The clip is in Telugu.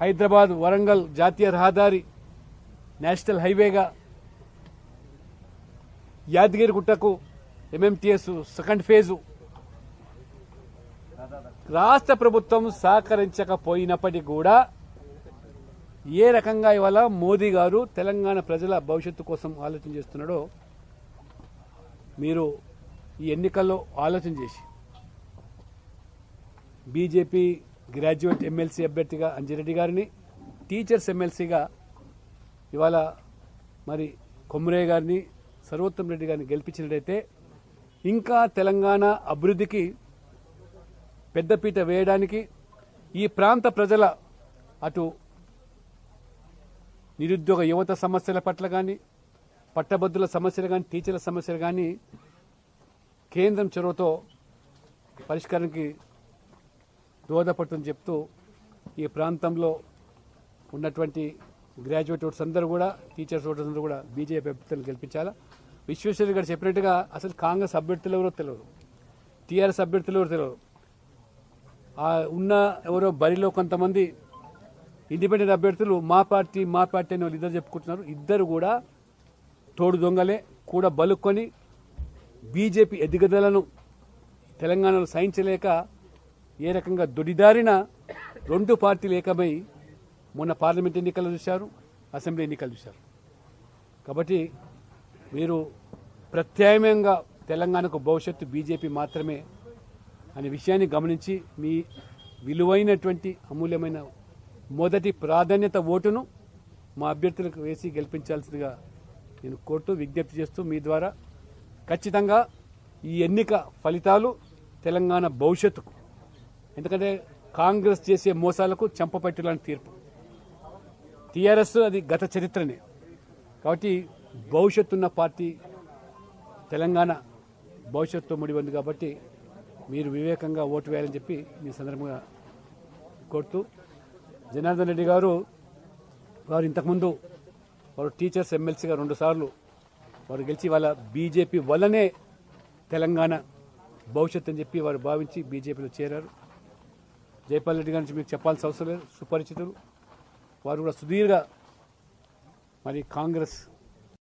హైదరాబాద్ వరంగల్ జాతీయ రహదారి నేషనల్ హైవేగా యాదగిరిగుట్టకు ఎంఎంటీఎస్ సెకండ్ ఫేజు రాష్ట్ర ప్రభుత్వం సహకరించకపోయినప్పటికీ కూడా ఏ రకంగా ఇవాళ మోదీ గారు తెలంగాణ ప్రజల భవిష్యత్తు కోసం ఆలోచన చేస్తున్నాడో మీరు ఈ ఎన్నికల్లో ఆలోచన చేసి బీజేపీ గ్రాడ్యుయేట్ ఎమ్మెల్సీ అభ్యర్థిగా అంజిరెడ్డి గారిని టీచర్స్ ఎమ్మెల్సీగా ఇవాళ మరి కొమ్మరయ్య గారిని సర్వోత్తం రెడ్డి గారిని గెలిపించినట్టయితే ఇంకా తెలంగాణ అభివృద్ధికి పెద్దపీట వేయడానికి ఈ ప్రాంత ప్రజల అటు నిరుద్యోగ యువత సమస్యల పట్ల కానీ పట్టభద్రుల సమస్యలు కానీ టీచర్ల సమస్యలు కానీ కేంద్రం చొరవతో పరిష్కారానికి దోహదపడుతుందని చెప్తూ ఈ ప్రాంతంలో ఉన్నటువంటి గ్రాడ్యుయేట్ ఓటర్స్ అందరూ కూడా టీచర్స్ ఓటర్స్ అందరూ కూడా బీజేపీ అభ్యర్థులను గెలిపించాలా? విశ్వేశ్వరి గారు చెప్పినట్టుగా అసలు కాంగ్రెస్ అభ్యర్థులు ఎవరో తెలియదు. టీఆర్ఎస్ అభ్యర్థులు ఎవరో తెలియదు. ఉన్న ఎవరో బరిలో కొంతమంది ఇండిపెండెంట్ అభ్యర్థులు మా పార్టీ మా పార్టీ అని వాళ్ళు ఇద్దరు చెప్పుకుంటున్నారు. ఇద్దరు కూడా తోడు దొంగలే కూడా బలుక్కొని బీజేపీ ఎదుగుదలను తెలంగాణలో సహించలేక ఏ రకంగా దొడిదారిన రెండు పార్టీలు ఏకమై మొన్న పార్లమెంట్ ఎన్నికలు చూశారు అసెంబ్లీ ఎన్నికలు చూశారు. కాబట్టి మీరు ప్రత్యామ్నాయంగా తెలంగాణకు భవిష్యత్తు బీజేపీ మాత్రమే అనే విషయాన్ని గమనించి మీ విలువైనటువంటి అమూల్యమైన మొదటి ప్రాధాన్యత ఓటును మా అభ్యర్థులకు వేసి గెలిపించాల్సిందిగా నేను కోరుతూ విజ్ఞప్తి చేస్తూ మీ ద్వారా ఖచ్చితంగా ఈ ఎన్నిక ఫలితాలు తెలంగాణ భవిష్యత్తుకు ఎందుకంటే కాంగ్రెస్ చేసే మోసాలకు చెంపపెట్టులాంటి తీర్పు. టీఆర్ఎస్ అది గత చరిత్రనే. కాబట్టి భవిష్యత్తున్న పార్టీ తెలంగాణ భవిష్యత్తు ముడి ఉంది కాబట్టి మీరు వివేకంగా ఓటు వేయాలని చెప్పి మీ సందర్భంగా కోరుతూ జనార్దన్ రెడ్డి గారు వారు ఇంతకుముందు వారు టీచర్స్ ఎమ్మెల్సీగా రెండుసార్లు వారు గెలిచి వాళ్ళ బీజేపీ వల్లనే తెలంగాణ భవిష్యత్తు అని చెప్పి వారు భావించి బీజేపీలో చేరారు. జైపాల్ రెడ్డి గారి నుంచి మీకు చెప్పాల్సిన అవసరం లేదు. సుపరిచితులు. వారు కూడా సుదీర్ఘ మరి కాంగ్రెస్